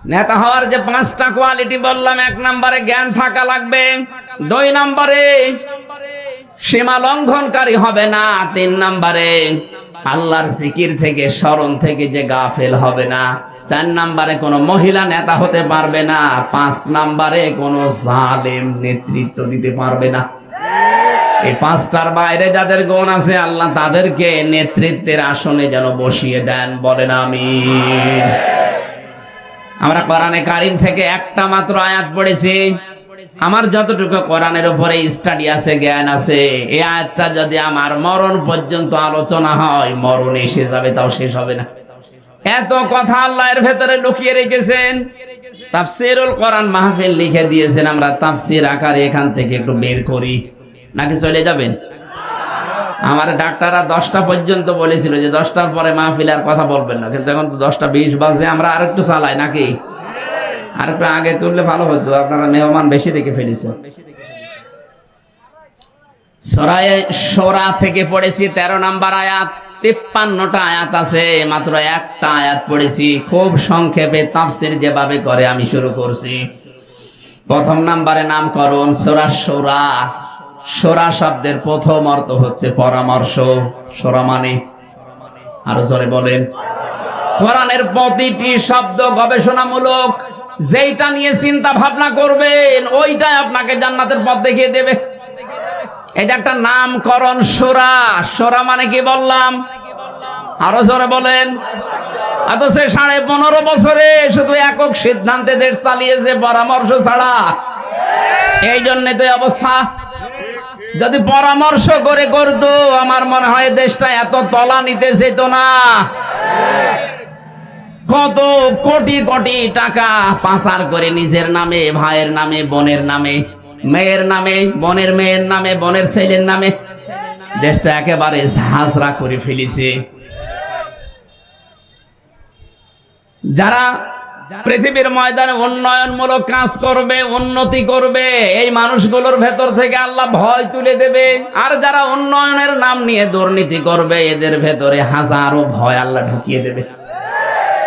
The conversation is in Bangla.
নেতা হওয়ার যে পাঁচটা কোয়ালিটি বললাম, এক নম্বরে জ্ঞান থাকা লাগবে, দুই নম্বরে সীমা লঙ্ঘনকারী হবে না, তিন নম্বরে আল্লাহর জিকির থেকে, স্মরণ থেকে যে গাফেল হবে না, চার নম্বরে কোনো মহিলা নেতা হতে পারবে না, পাঁচ নম্বরে কোনো জালেম নেতৃত্ব দিতে পারবে না। এই পাঁচটার বাইরে যাদের গুণ আছে, আল্লাহ তাদেরকে নেতৃত্বের আসনে যেন বসিয়ে দেন, বলেন আমি আমরা কোরআনে কারিম থেকে একটা মাত্র আয়াত পড়েছি। আমার যতটুকু কোরআনের উপরে স্টাডি আছে, জ্ঞান আছে, এই আয়াতটা যদি আমার মরণ পর্যন্ত আলোচনা হয়, মরণ এসে যাবে, তাও শেষ হবে না। এত কথা আল্লাহর ভেতরে লুকিয়ে রেখেছেন। তাফসিরুল কোরআন মাহফিল লিখে দিয়েছেন, আমরা তাফসির আকারে এখান থেকে একটু বের করি। নাকি চলে যাবেন? আমার ডাক্তাররা দশটা পর্যন্ত বলেছিল যে দশটার পরে মাহফিল আর কথা বলবেন না। কিন্তু এখন তো দশটা বিশ বাজে, আমরা আর একটু চালাই নাকি? আর একটু আগে তুললে ভালো হতো, আপনারা মেহমান বেশি রেখে ফেলেছেন। সোরা থেকে পড়েছি তেরো নাম্বার আয়াত, তিপ্পান্নটা আয়াত আছে, মাত্র একটা আয়াত পড়েছি। খুব সংক্ষেপে তাফসির যেভাবে করে আমি শুরু করছি। প্রথম নাম্বারে নামকরণ, সোরা সোরা সোরা শব্দের প্রথম অর্থ হচ্ছে পরামর্শ। সোরা মানে? আরও জোরে বলেন। কোরআনের প্রতিটি শব্দ গবেষণামূলক। যেইটা নিয়ে চিন্তা ভাবনা করবেন, ওইটাই আপনাকে জান্নাতের পথ দেখিয়ে দেবে। এটা একটা নামকরণ সোরা। সোরা মানে কি বললাম? আরও জোরে বলেন। সে সাড়ে পনেরো বছরে শুধু একক সিদ্ধান্তে দেশ চালিয়েছে পরামর্শ ছাড়া। এই জন্যে তো অবস্থা। যদি পরামর্শ করে করতো আমার মনে হয় দেশটা এত তলা নিতে যেত না। কত কোটি কোটি টাকা পাচার করে নিজের নামে, ভাইয়ের নামে, বোনের নামে, মেয়ের নামে, বোনের মেয়ের নামে, বোনের ছেলের নামে দেশটা একেবারে হাজরা করে ফেলিছে। যারা পৃথিবীর ময়দানে উন্নয়নমূলক কাজ করবে, উন্নতি করবে, এই মানুষগুলোর ভেতর থেকে আল্লাহ ভয় তুলে দেবে। আর যারা উন্নয়নের নাম নিয়ে দুর্নীতি করবে, এদের ভেতরে হাজারো ভয় আল্লাহ ঢুকিয়ে দেবে।